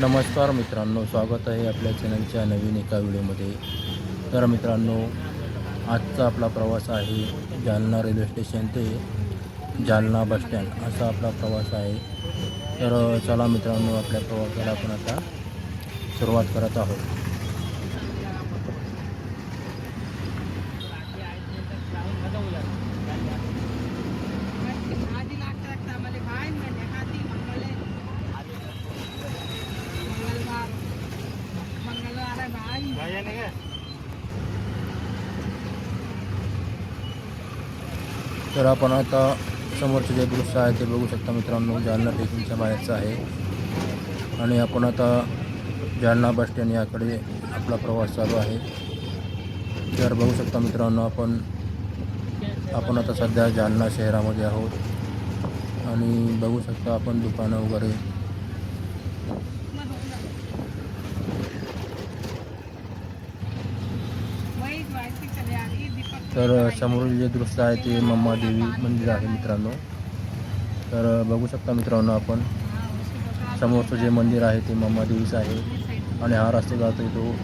नमस्कार मित्रांनो स्वागत आहे आपल्या चॅनलच्या नवीन एका व्हिडिओमध्ये. तर मित्रांनो आजचा आपला प्रवास आहे जालना रेल्वे स्टेशन ते जालना बसस्टँड असा आपला प्रवास आहे. तर चला मित्रांनो आपल्या प्रवासाला आपण आता सुरुवात करत आहोत. तर आपण आता समोरचे जे दृश्य आहे ते बघू शकता मित्रांनो जालना स्टेशनच्या बाहेरचं आहे. आणि आपण आता जालना बस स्टँड याकडे आपला प्रवास चालू आहे. तर बघू शकता मित्रांनो आपण आपण आता सध्या जालना शहरामध्ये आहोत. आणि बघू शकता आपण दुकानं वगैरे तर समोरील जे दृश्य आहे ते मम्मा देवी मंदिर आहे मित्रांनो. तर बघू शकता मित्रांनो आपण समोरचं जे मंदिर आहे ते मम्मा देवीचं आहे. आणि हा रस्ता जातो तो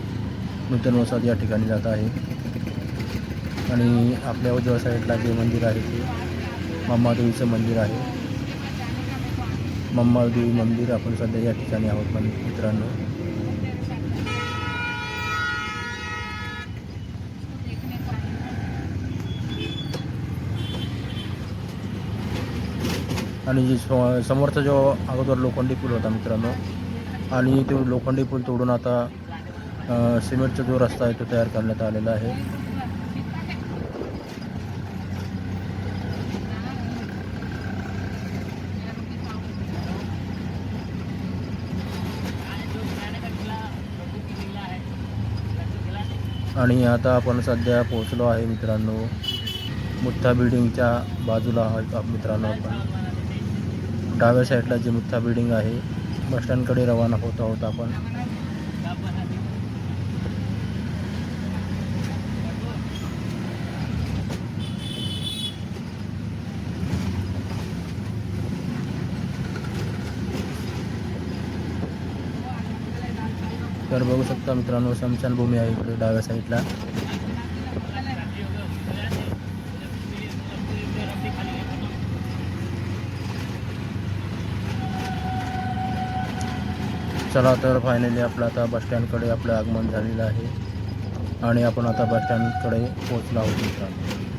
नूतन वसाद या ठिकाणी जात आहे. आणि आपल्या उजव्या साईडला जे मंदिर आहे ते मम्मादेवीचं मंदिर आहे. मम्मादेवी मंदिर आपण सध्या या ठिकाणी आहोत पण मित्रांनो. आणि जे समोरचा जो अगोदर लोखंडी पूल होता मित्रांनो आणि तो लोखंडी पूल तोडून आता सिमेंटचा जो रस्ता आहे तो तयार करण्यात आलेला आहे. आणि आता आपण सध्या पोहोचलो आहे मित्रांनो मुठ्ठा बिल्डिंगच्या बाजूला मित्रांनो आपण. डाव्या साईडला जे मुथा बिल्डिंग आहे बस स्टँडकडे रवाना होत आहोत आपण. तर बघू शकता मित्रांनो स्मशानभूमी आहे इकडे डाव्या साईडला. चला तर फायनली आपलं आता बसस्टँडकडे आपलं आगमन झालेलं आहे. आणि आपण आता बसस्टँडकडे पोचलो आहोत मित्रांनो.